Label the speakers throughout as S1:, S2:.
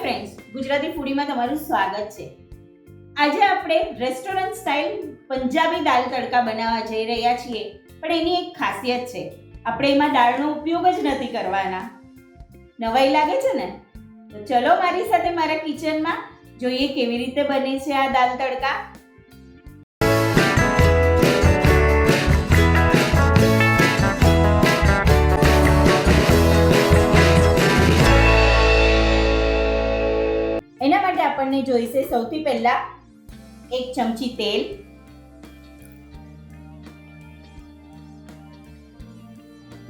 S1: Friends Gujarati ફૂડીમાં તમારું સ્વાગત છે. આજે આપણે રેસ્ટોરન્ટ સ્ટાઇલ પંજાબી દાલ તડકા બનાવવા જઈ રહ્યા છીએ, પણ એની એક ખાસિયત છે, આપણે એમાં દાળનો ઉપયોગ જ નથી કરવાના. નવાઈ લાગે છે ને? તો ચલો મારી સાથે મારા કિચનમાં જોઈએ કેવી રીતે બને છે આ દાલ તડકા. આપણને જોઈશે સૌથી પહેલા એક ચમચી તેલ.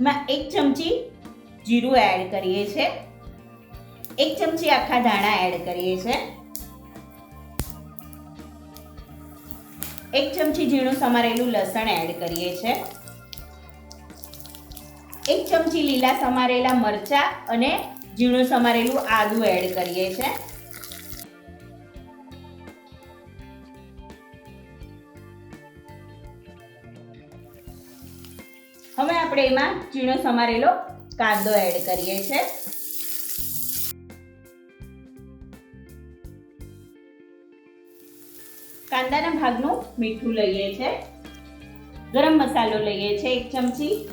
S1: માં એક ચમચી જીરું એડ કરીએ છે. એક ચમચી આખા ધાણા એડ કરીએ છે. એક ચમચી ઝીણું સમારેલું લસણ એડ કરીએ છે. એક ચમચી લીલા સમારેલા મરચા અને ઝીણું સમારેલું આદુ એડ કરીએ છે. હવે આપણે એમાં ઝીણો સમારેલો કાંદો એડ કરીએ છે. કાંદાના ભાગનું મીઠું લઈએ છે. ગરમ મસાલો લઈએ છે એક ચમચી.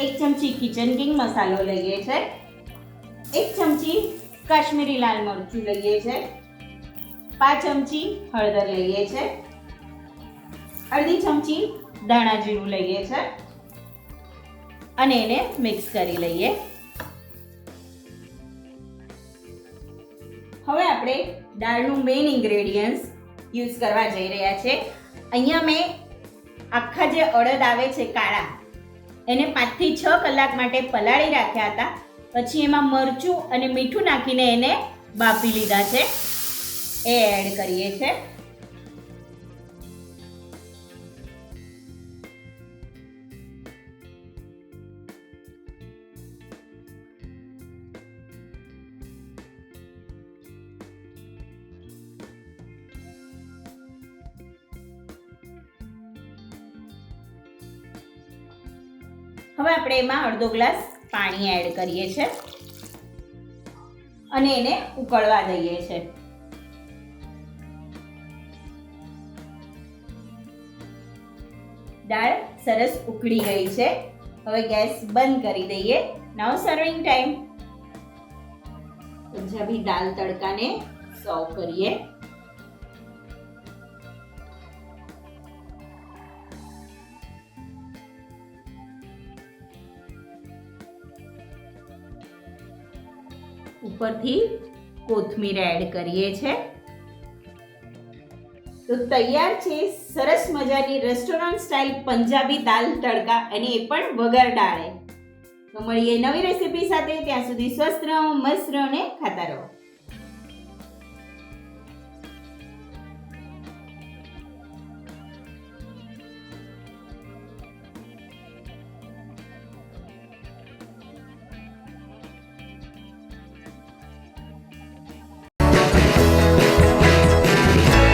S1: એક ચમચી કિચન કિંગ મસાલો લઈએ છે. એક ચમચી કાશ્મીરી લાલ મરચું લઈએ છે. પાંચ ચમચી હળદર લઈએ છે. અડધી ચમચી ધાણા જીરું લઈએ છે. અને એને મિક્સ કરી લઈએ. હવે આપણે દાળનું મેઇન ઇન્ગ્રેડિયન્ટ્સ યુઝ કરવા જઈ રહ્યા છે. અહીંયા મેં આખા જે અડદ આવે છે કાળા, એને પાંચથી છ કલાક માટે પલાળી રાખ્યા હતા. પછી એમાં મરચું અને મીઠું નાખીને એને બાફી લીધા છે. એ એડ કરીએ છે. હવે આપણે એમાં અડધો ગ્લાસ પાણી એડ કરીએ છે. અને એને ઉકળવા દઈએ છે. દાળ સરસ ઉકળી ગઈ છે. હવે ગેસ બંધ કરી દઈએ. Now serving time Punjabi dal તડકાને serve કરીએ. ઉપરથી કોથમીર એડ કરીએ છે. તો તૈયાર છે સરસ મજાની રેસ્ટોરન્ટ સ્ટાઇલ પંજાબી દાલ તડકા અને એ પણ વગર ડાળે. તો મળીએ નવી રેસીપી સાથે, ત્યાં સુધી સ્વસ્થ રહો, મસ્ત રહો અને ખાતા રહો.